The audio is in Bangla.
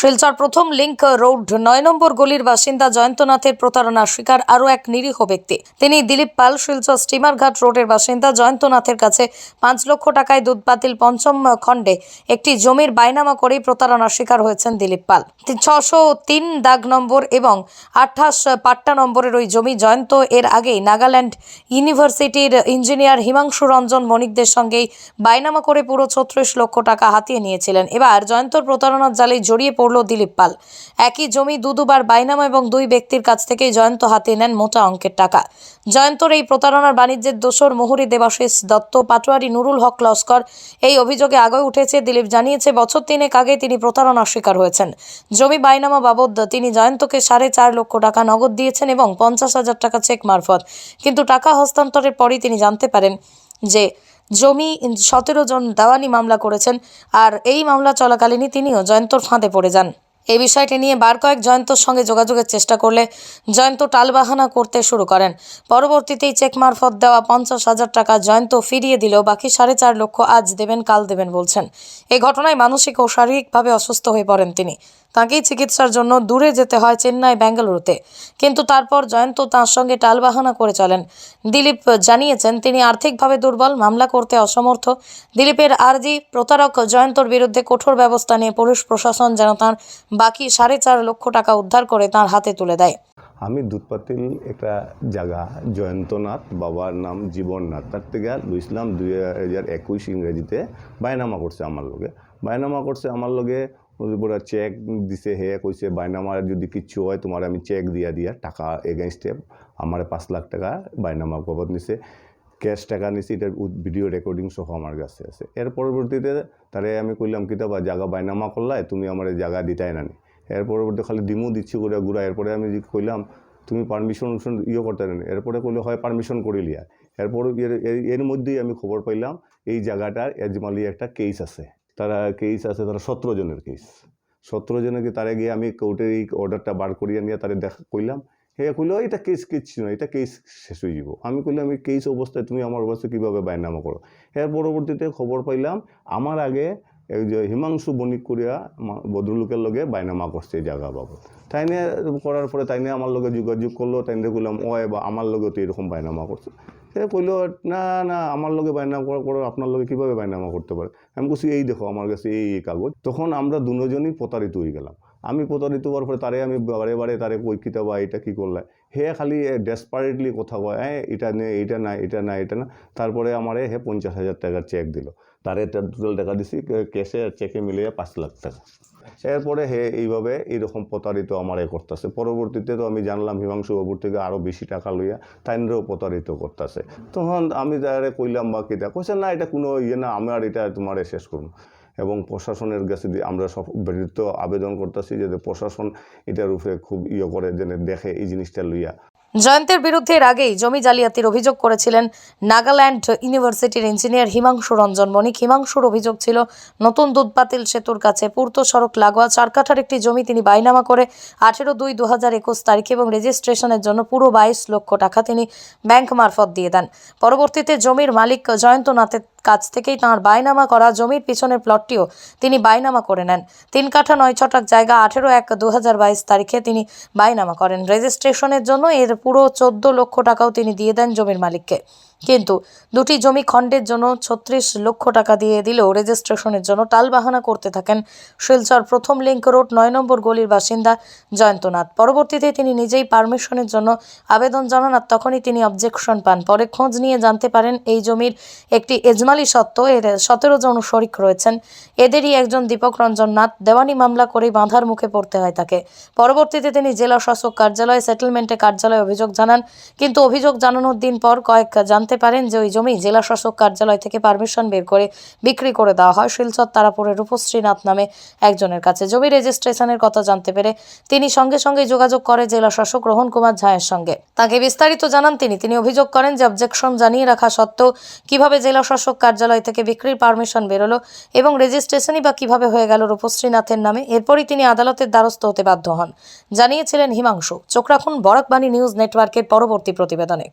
শিলচর প্রথম লিংক রোড, নয় নম্বর গলির বাসিন্দা জয়ন্তনাথের প্রতারণার শিকার আরও এক নিরীহ ব্যক্তি। তিনি দিলীপ পাল শিলচর স্টিমারঘাট রোডের বাসিন্দা জয়ন্তনাথের কাছে পাঁচ লক্ষ টাকায় দুধ পাতিল পঞ্চম খণ্ডে একটি জমির বাইনামা করেই প্রতারণার শিকার হয়েছেন দিলীপ পাল। ছশো তিন দাগ নম্বর এবং আঠাশ পাট্টা নম্বরের ওই জমি জয়ন্ত এর আগেই নাগাল্যান্ড ইউনিভার্সিটির ইঞ্জিনিয়ার হিমাংশু রঞ্জন মণিকদের সঙ্গেই বাইনামা করে পুরো ছত্রিশ লক্ষ টাকা হাতিয়ে নিয়েছিলেন। এবার জয়ন্তর প্রতারণার জালে জড়িয়ে পড়ল দিলীপ পাল। একই জমি দু দুবার বাইনামা এবং দুই ব্যক্তির কাছ থেকেই জয়ন্ত হাতে নেন মোটা অঙ্কের টাকা। জয়ন্তর এই প্রতারণার বাণিজ্যের দোসর মোহরি দেবাশিস দত্ত, পাটোয়ারি নুরুল হক লস্কর। এই অভিযোগে আগে উঠেছে, দিলীপ জানিয়েছে, বছর তিনেক আগে তিনি প্রতারণার শিকার হয়েছেন। জমি বাইনামা বাবদ তিনি জয়ন্তকে সাড়ে চার লক্ষ টাকা নগদ দিয়েছেন এবং পঞ্চাশ হাজার টাকা চেক মারফত। কিন্তু টাকা হস্তান্তরের পরই তিনি জানতে পারেন যে জমি সতেরো জন দেওয়ানি মামলা করেছেন, আর এই মামলা চলাকালীনই তিনিও জয়ন্তর ফাঁদে পড়ে যান। এই বিষয়টি নিয়ে বার কয়েক জয়ন্তর সঙ্গে যোগাযোগের চেষ্টা করলে জয়ন্ত টালবাহানা করতে শুরু করেন। পরবর্তীতেই চেক মারফত দেওয়া পঞ্চাশ হাজার টাকা জয়ন্ত ফিরিয়ে দিলেও বাকি সাড়ে চার লক্ষ আজ দেবেন, কাল দেবেন বলছেন। এই ঘটনায় মানসিক ও শারীরিকভাবে অসুস্থ হয়ে পড়েন তিনি। তাঁকেই চিকিৎসার জন্য দূরে যেতে হয় চেন্নাই, ব্যাঙ্গালুরুতে। কিন্তু তারপর জয়ন্ত তাঁর সঙ্গে টালবাহানা করে চলেন। দিলীপ জানিয়েছেন, তিনি আর্থিকভাবে দুর্বল, মামলা করতে অসমর্থ। দিলীপের আর্জি প্রতারক জয়ন্তর বিরুদ্ধে কঠোর ব্যবস্থা নিয়ে পুলিশ প্রশাসন যেন তাঁর বাকি সাড়ে চার লক্ষ টাকা উদ্ধার করে তার হাতে তুলে দেয়। আমি দুধপাতিল একটা জায়গা, জয়ন্তনাথ বাবার নাম জীবননাথ। তার থেকে লইছিলাম দুই হাজার একুশ ইংরেজিতে বায়নামা করছে আমার লগে বায়নামা করছে আমার লগে পুরা চেক দিছে, হে, কইছে বাইনামার যদি কিচ্ছু হয়, তোমার আমি চেক দিয়া দিয়া টাকা এগেনস্টে আমার পাঁচ লাখ টাকা বাইনামা বাবদ নিছে। ক্যাশ টাকা নিছি এটার ভিডিও রেকর্ডিং সহ আমার কাছে আছে। এর পরবর্তীতে তারে আমি কইলাম কিতাবা জায়গা বাইনামা করলাই, তুমি আমার জায়গা দিতাই নানি এর পরবর্তী খালি ডিমও দিচ্ছি করে ঘুরা এরপরে আমি কইলাম, তুমি পারমিশন ইয়ে করতে না এরপরে কইলে, হয় পারমিশন করে লিয়া। এরপর এর মধ্যেই আমি খবর পাইলাম, এই জায়গাটার এজমালি একটা কেস আছে। তারা কেস আছে, তারা সতেরো জনের কেস সতেরো জনকে তারা গিয়ে আমি কোর্টের এই অর্ডারটা বার করিয়া নিয়ে তারা দেখা, কইলাম হে কইলো এটা কেস কিচ্ছু নয়, এটা কেস শেষ হয়ে যাব। আমি কইলাম আমি কেস অবস্থায় তুমি আমার অবস্থায় কীভাবে বায়নামা করো? এর পরবর্তীতে খবর পাইলাম, আমার আগে এই যে হিমাংশু বণিক করিয়া ভদ্রলোকের লগে বাইনামা করছে এই জায়গা বাবদ। তাই করার পরে তাই নিয়ে আমার লগে যোগাযোগ করল তাই নিয়ে কইলাম, ও বা, আমার লগে তো এরকম বায়নামা করছে। সে কইলো, না না, আমার লগে বাইনামা করার পরে আপনার লগে কীভাবে বাইনামা করতে পারে? আমি বলছি এই দেখো, আমার কাছে এই কাগজ। তখন আমরা দুজনই প্রতারিত হয়ে গেলাম। আমি প্রতারিত হওয়ার পরে তারে আমি বারে বারে তারে কই কিতা বা এটা কী করলে হে খালি ডেসপারেটলি কথা কয় হ্যাঁ এটা নে এটা না এটা না এটা না। তারপরে আমারে হে পঞ্চাশ হাজার টাকার চেক দিল। তারে টোটাল টাকা দিছি ক্যাশে আর চেকে মিলিয়ে পাঁচ লাখ টাকা। এরপরে হে, এইভাবে এইরকম প্রতারিত আমারে করতেছে। পরবর্তীতে তো আমি জানলাম, হিমাংশু বাবুর থেকে আরও বেশি টাকা লইয়া তাইনরেও প্রতারিত করতেছে। তখন আমি তারে কইলাম বা কিতা, কইছে, না, এটা কোনো ইয়ে না আমার এটা তোমারে শেষ করুন এবং প্রশাসনের কাছে আমরা সব বিরুদ্ধ আবেদন করতেছি যাতে প্রশাসন এটার উপরে খুব ইয়ে করে, যেন দেখে এই জিনিসটা লইয়া। জয়ন্তের বিরুদ্ধে এর আগেই জমি জালিয়াতির অভিযোগ করেছিলেন নাগাল্যান্ড ইউনিভার্সিটির ইঞ্জিনিয়ার হিমাংশু রঞ্জন বণিক হিমাংশুর অভিযোগ ছিল, নতুন দুধপাতিল সেতুর কাছে পূর্ত সড়ক লাগোয়া চারকাঠার একটি জমি তিনি বাইনামা করে আঠেরো দুই দু হাজার একুশ তারিখে এবং রেজিস্ট্রেশনের জন্য পুরো বাইশ লক্ষ টাকা তিনি ব্যাংক মারফত দিয়ে দেন। পরবর্তীতে জমির মালিক জয়ন্তনাথের কাছ থেকেই তাঁর বাইনামা করা জমির পিছনের প্লটটিও তিনি বাইনামা করে নেন। তিন কাঠা নয় ছটাক জায়গা আঠেরো এক দু তারিখে তিনি বাইনামা করেন। রেজিস্ট্রেশনের জন্য এর পুরো চোদ্দ লক্ষ টাকাও তিনি দিয়ে দেন জমির মালিককে। কিন্তু দুটি জমি খণ্ডের জন্য ছত্রিশ লক্ষ টাকা দিয়ে দিলেও রেজিস্ট্রেশনের জন্য টালবাহানা করতে থাকেন শিলচর প্রথম লিঙ্ক রোড, নয় নম্বর গলির বাসিন্দা জয়ন্তনাথ। পরবর্তীতে তিনি নিজেই পারমিশনের জন্য আবেদন জানান আর তখনই তিনি অবজেকশন পান। পরে খোঁজ নিয়ে জানতে পারেন এই জমির একটি এজমালি সত্ত্ব এর সতেরো জন শরিক রয়েছেন। এদেরই একজন দীপক রঞ্জন নাথ। দেওয়ানি মামলা করেই বাঁধার মুখে পড়তে হয় তাকে। পরবর্তীতে তিনি জেলা শাসক কার্যালয়, সেটেলমেন্টে কার্যালয়ে অভিযোগ জানান। কিন্তু অভিযোগ জানানোর দিন পর কয়েক জানতে পারেন যে ওই জমি জেলা শাসক কার্যালয় থেকে পারমিশন বের করে বিক্রি করে দেওয়া হয়। শিলচর তারাপুরের রূপশ্রীনাথ নামে একজনের কাছে। জমি রেজিস্ট্রেশনের কথা জানতে পেরে তিনি সঙ্গে সঙ্গে যোগাযোগ করে জেলা শাসক রোহন কুমার ঝায়ের সঙ্গে। তাকে বিস্তারিত জানান তিনি। তিনি অভিযোগ করেন যে অবজেকশন জানিয়ে রাখা সত্ত্বেও কীভাবে জেলা শাসক কার্যালয় থেকে বিক্রির পারমিশন বেরোলো এবং রেজিস্ট্রেশনই বা কীভাবে হয়ে গেল রূপশ্রীনাথের নামে, এরপরই তিনি আদালতের দ্বারস্থ হতে বাধ্য হন। জানিয়েছিলেন হিমাংশু। চোখ রাখুন বরাকবাণী নিউজ নেটওয়ার্কের পরবর্তী প্রতিবেদনে।